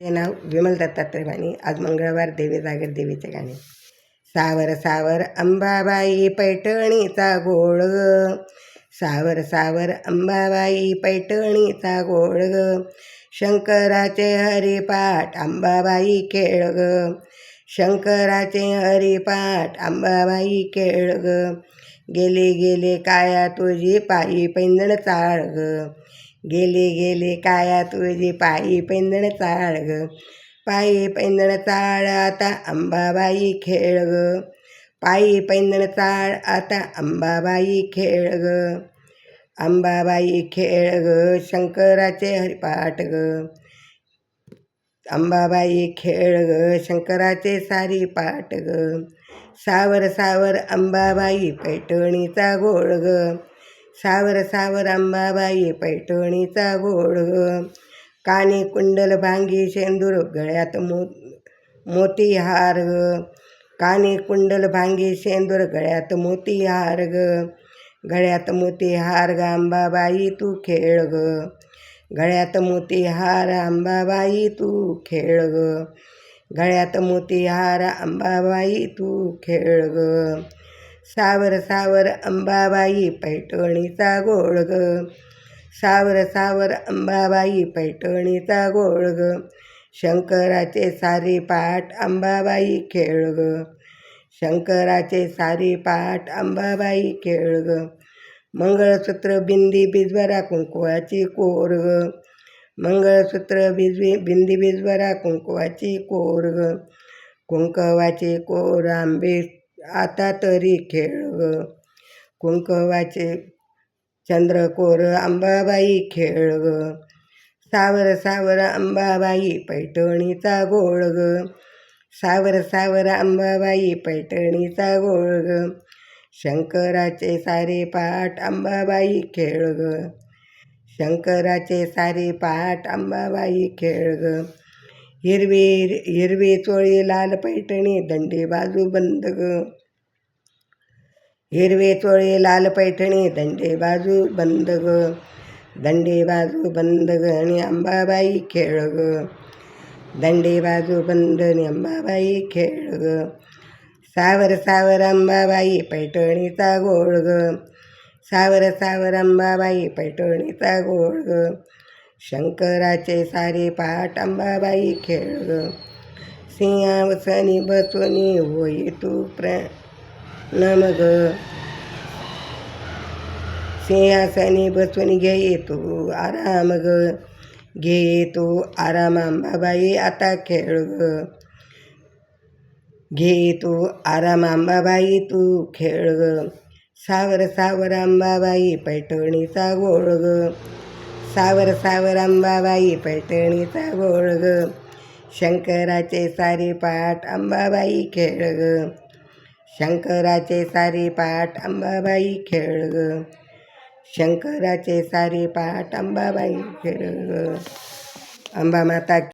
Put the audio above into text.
हे नाव विमल दत्तात्रय वाणी. आज मंगळवार देवी जागर देवीचे गाणे. सावर सावर अंबाबाई पैठणीचा गोळ ग. सावर सावर अंबाबाई पैठणीचा गोळ ग. शंकराचे हरिपाठ अंबाबाई खेळ ग. शंकराचे हरिपाठ अंबाबाई खेळ ग. गेले गेले काया तुझी पायी पैंजण चाळ ग. गेले गेले काया तुझी पायी पैंदण चाळ ग. पायी पैंदण चाळ आता अंबाबाई खेळ ग. पायी पैंदण चाळ आता अंबाबाई खेळ ग. अंबाबाई खेळ ग शंकराचे हरिपाठ ग. अंबाबाई खेळ ग शंकराचे सारी पाठ ग. सावर सावर अंबाबाई पैठणीचा गोळ ग. सावर सावर अंबाबाई पैठणीचा घोड ग कानी कुंडल भांगी शेंदूर गळ्यात मो मोती हार. ग कानी कुंडल भांगी शेंदूर गळ्यात मोतीहार ग गळ्यात मोती हार ग अंबाबाई तू खेळ ग गळ्यात मोती हार अंबाबाई तू खेळ ग गळ्यात मोती हार अंबाबाई तू खेळ ग सावर सावर अंबाबाई पैठणीचा गोळ ग सावर सावर अंबाबाई पैठणीचा गोळ ग शंकराचे सारी पाठ अंबाबाई खेळ ग शंकराचे सारी पाठ अंबाबाई खेळ ग मंगळसूत्र बिंदी बिजवरा कुंकुवाची कोर ग मंगळसूत्र बिजवी बिंदी बिजवरा कुंकुवाची कोर ग कुंकवाचे कोर आंबे आता तरी खेळ ग. कुंकवाचे चंद्रकोर अंबाबाई खेळ ग. सावर सावर अंबाबाई पैठणीचा गोळ ग. सावर सावर अंबाबाई पैठणीचा गोळ ग. शंकराचे सारे पाठ अंबाबाई खेळ ग. शंकराचे सारे पाठ अंबाबाई खेळ ग. हिरवी हिरवी चोळी लाल पैठणी दंडी बाजू बंद ग हिरवे चोळी लाल पैठणी दंडे बाजू बंद ग दंडे बाजू बंद ग आणि अंबाबाई खेळ ग दंडे बाजू बंद आणि अंबाबाई खेळ ग सावर सावर अंबाबाई पैठणीचा गोळ ग सावर सावर अंबाबाई पैठणीचा गोळ ग शंकराचे सारे पाठ अंबाबाई खेळ. सिंहावसनी बसवनी होई तू प्र नमग सिंहासनी बसून घे तू आराम ग. घे तू आराम अंबाबाई आता खेळ ग. घे तू आराम अंबाबाई तू खेळ ग. सावर सावर अंबाबाई पैठणीचा गोळ ग. सावर सावर अंबाबाई पैठणीचा गोळ ग शंकराचे सारे पाठ अंबाबाई खेळ ग शंकराचे सारे पाठ अंबाबाई खेळ ग शंकराचे सारे पाठ अंबाबाई खेळ ग अंबा माता